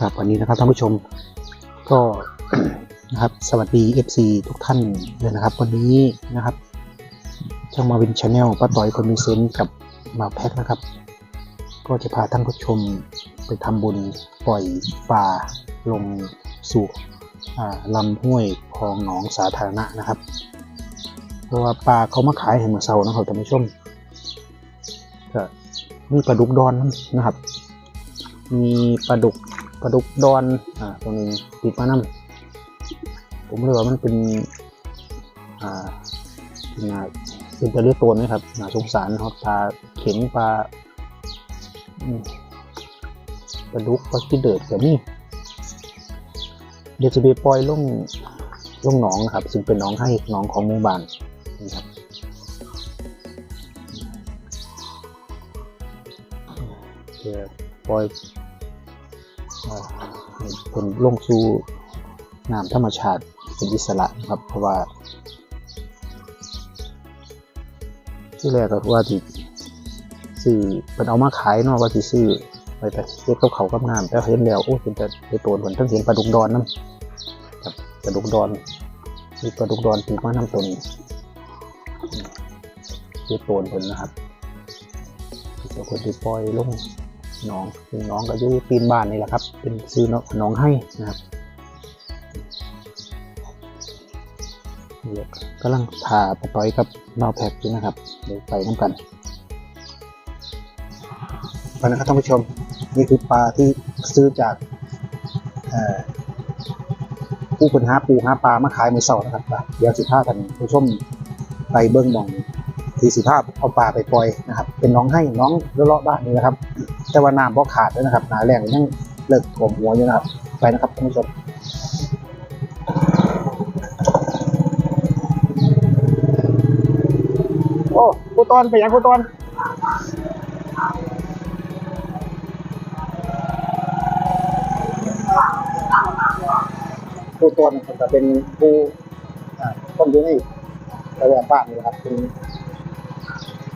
ครับวันนี้นะครับท่านผู้ชมก็นะครับสวัสดี FC ทุกท่านเลยนะครับ วันนี้นะครับ ช่างมาวินชาแนลป้าต่อยคนมีเซนส์กับมาแพทนะครับ ก็จะพาท่านผู้ชมไปทำบุญปล่อยปลาลงสู่อ่าลำห้วยคลองหนองสาธารณะนะครับ เพราะว่าปลาเขามาขายให้เมื่อเช้านะครับท่านผู้ชมก็มีปลาดุกดอนนะครับ มีปลาดุก ปลาดุกดอนอ่าตัวหนึงติดมาน้ำผมเลยว่ามันเป็นอ่าเป็นอ่าเป็นตัวเลือดตัวนะครับน่าสงสารนะครับปลาเข็งปลาปลาดุกปลาที่เดือดแบบนี้เดี๋ยวจะไปปล่อยลงลงหนองนะครับ ซึ่งเป็นหนองให้หนองของหมู่บ้านนี่ครับเดี๋ยวปล่อย อ่าเป็นลงสู่น้ำธรรมชาติเป็นอิสระนะครับ เพราะว่าที่แรกก็ว่าที่ซื้อเป็นเอามาขายนาะว่าที่ซื้อไปแต่เฮ็ดกับเขากับน้ำแต่เห็นแล้วโอ้เป็นแต่ไปโตนผลทั้งเห็นปลาดุกดอนน้ำครับปลาดุกดอนมีปลาดุกดอนตีมาน้ำตัวนี้เฮ็ดโตนผลนะครับที่คนที่ปล่อยลง หน้องคือน้องก็อยู่ตีนบ้านนี่แหละครับ เป็นซื้อน้องน้องให้นะครับเดี๋ยวกำลังพาปะต้อยกับเมาแพ็กอยู่นะครับ เดี๋ยวไปน้ำกันไปนะครับท่านผู้ชมนี่คือปลาที่ซื้อจากผู้คนหาปูหาปลามาขายมือเสาร์นะครับเดี๋ยวสิพากันผู้ชมไปเบิ้งมองที่สิภาพเอาปลาไปปล่อยนะครับ เป็นน้องให้น้องเลาะบ้านนี่นะครับ แต่ว่าน้ำบ่ขาดเลยนะครับหนาแรงยังเลิกถ่วมหัวอยู่นะครับ ไปนะครับท่านผู้ชมโอ้กูตอนไปยังกูตอนกูตอนจะเป็นผู้อ่าคนอยู่ในระแวกบ้านนี่นะครับเป็น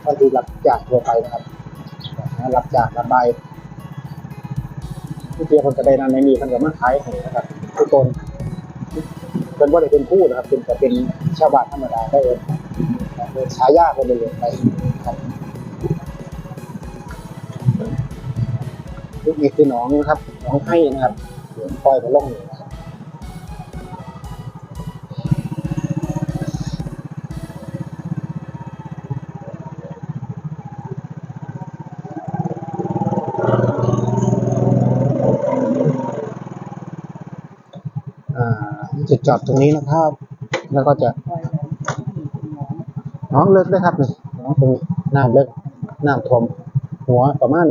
คนที่รับจากทั่วไปนะครับ รับจากระบายผู้เจียคนกระไดนั้นไม่มีคนก็มาขายให้นะครับ ทุกคนเป็นว่าได้เป็นผู้นะครับ เป็นแต่เป็นชาวบ้านธรรมดาได้เองเป็นฉายาคนเลยไปครับนี่คือหน้องนะครับหน้องให้นะครับเดี๋ยวปล่อยไปล่องเลย จะจอดตรงนี้นะครับ แล้วก็จะน้องเลิกได้ครับนี่น้องตรงนี้น้ำเลิกน้ำท่วมหัวประมาณ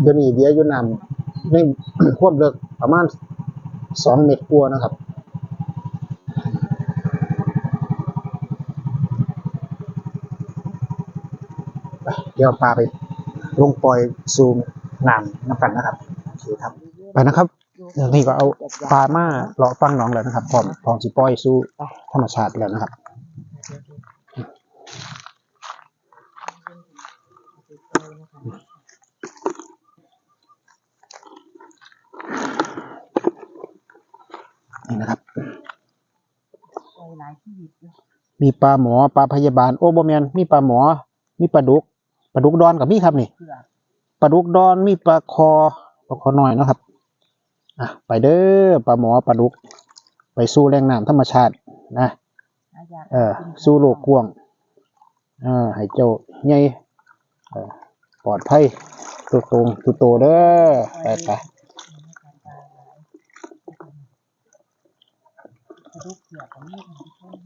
เดี๋ยวนี้เดียวอยู่น้ำในควบเลิกประมาณสองเมตรกว่านะครับเดี๋ยวปลาไปลงปล่อยซูมน้ำน้ำกันนะครับโอเคครับไปนะครับ นี้ก็เอาปลามาเลาะฟังน้องแล้วนะครับพร้อมพร้อมสิปล่อยสู่ธรรมชาติแล้วนะครับนี่นะครับมีปลาหมอปลาพยาบาลโอ้บ่แมนมีปลาหมอ มีปลาดุกปลาดุกดอนกับมีครับนี่ปลาดุกดอนมีปลาคอปลาคอน้อยนะครับ อะไปเด้อปลาหมอปลาดุก ไปสู้แรงน้ำธรรมชาตินะอาญาเออสู้โลกกว้างเออให้เจ้าใหญ่เออปลอดภัยตัวตรงตัวโตเด้อไปไปกระดูกเกี่ยวกับมีดทุกคน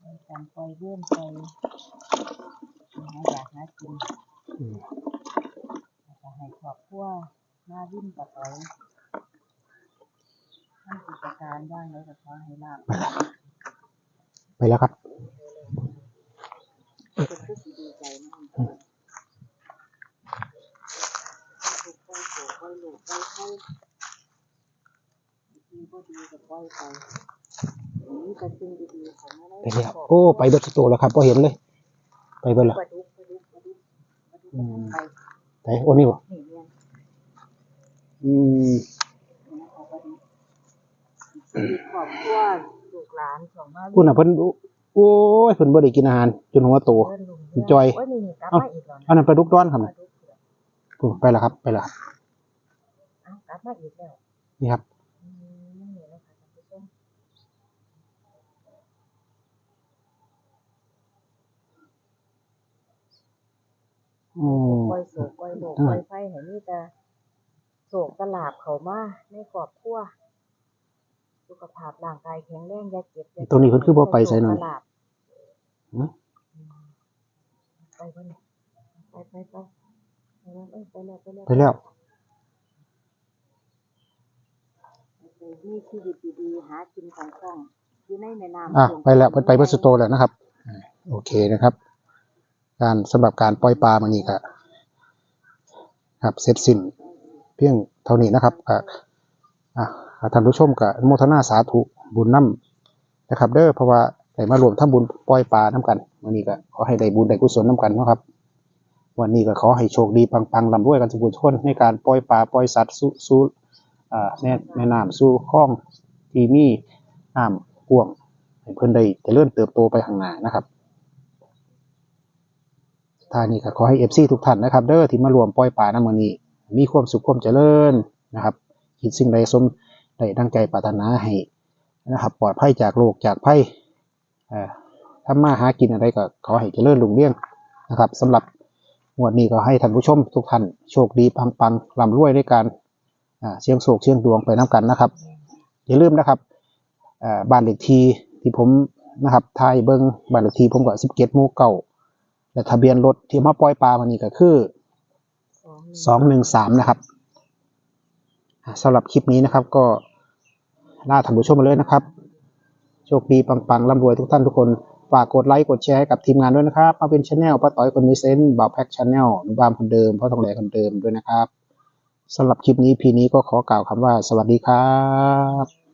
ในการปล่อยเลื่อนไปหาอยากหากินอืมแล้วก็ให้ครอบครัว มาวิ่งกับไปทำกิจการบ้างแล้วก็ขอให้ลาบไปแล้วครับเป็นผู้สิดีใจมากให้ถูกปล่อยโผปล่อยลูกปล่อยไข่ดีก็ดีก็ปล่อยไปนี่ก็สิ่งดีๆของอะไรไปแล้วโอ้ ไปเบิดสกตัวแล้วครับพอเห็นเลย ไปเบิดแล้วปลาดุกปลาดุกปลาดุกปลาดุกอืมไปไปโอ้นี่บ่นี่เรียน อืมครอบครัวลูกหลานของมาคุณน่ะเพิ่นโอ้ยเพิ่นบ่ได้กินอาหาร จนหัวโตเพิ่นลุงคุณจอย โอ้ยนี่นี่กลับเอ้ามาอีกแล้วอันนั้นปลาดุกร้อนครับปน่ะลาดุกเผือกโอ้ไปแล้วครับ ไปแล้วครับเอ้ากลับมาอีกแล้วนี่ครับอืมนี่นะคะท่านผู้ชมอืมปล่อยโศกปล่อยโลกอืมปล่อยไฟให้มีแต่ โศกตลาบเข้ามาในครอบครัวสุขภาพร่างกายแข็งแรงอย่าเจ็บอย่าตัวนี้เพิ่นคือบ่ไปไสนั่นโศกตลาบหือไปบ่เนี่ยไปไปไปไปแล้วเอ้ยไปแล้วไปแล้วไปแล้วไปมีชีวิตดีๆหากินของคล่องอยู่ในแม่น้ำอะไปแล้วเพิ่นไปเพิ่นสโตแล้วนะครับอ่าโอเคนะครับ การสำหรับการปล่อยปลามื้อนี้ก็ครับเสร็จสิ้น เพียงเท่านี้นะครับก็อะท่านผู้ชมก็อนุโมทนาสาธุบุญนํนะครับ เด้อเพราะว่าได้มารวมทำบุญปล่อยปลานํกันวันนี้ก็ขอให้ได้บุญได้กุศลนํกันนะครับ วันนี้ก็ขอให้โชคดีปังๆลำรวยกันทุกคนในการปล่อยปลาปล่อยสัตว์สู่สู่อ่าแม่แม่น้ำสู่คลองที่มีน้ำกว้างให้เพิ่อนได้เจริญเติบโตไปข้างหน้านะครับท่านี้ก็ขอให้ FC ทุกท่านนะครับ เด้อที่มารวมปล่อยปลาในมื้อนี้ มีความสุขความเจริญนะครับคิดสิ่งใดสมได้ดังใจปรารถนาให้นะครับ ปลอดภัยจากโรคจากภัยเอ่อทำมาหากินอะไรก็ขอให้เจริญรุ่งเรืองนะครับสำหรับงวดนี้ก็ให้ท่านผู้ชมทุกท่านโชคดีปังๆร่ำรวยด้วยการเชียงโศกเชียงดวงไปน้ำกันนะครับ อย่าลืมนะครับบ้านเลขที่ที่ผมนะครับทายเบิ้งบ้านเลขที่ผมก็สิบเจ็ดมู่เก่าและทะเบียนรถที่มาปล่อยปลามันนี่ก็คือ สองหนึ่งสามนะครับสำหรับคลิปนี้นะครับ ก็ลาท่านผู้ชมมาเลยนะครับ โชคดีปังๆร่ำรวยทุกท่านทุกคนฝากกดไลค์กดแชร์ให้กับทีมงานด้วยนะครับมาเป็นชาแนลป้าต้อยคนมีเซนต์บ่าวแพ็กชาแนลนุบามคนเดิมพ่อทองแหลคนเดิมด้วยนะครับสำหรับคลิปนี้พีนี้ก็ขอกล่าวคำว่าสวัสดีครับ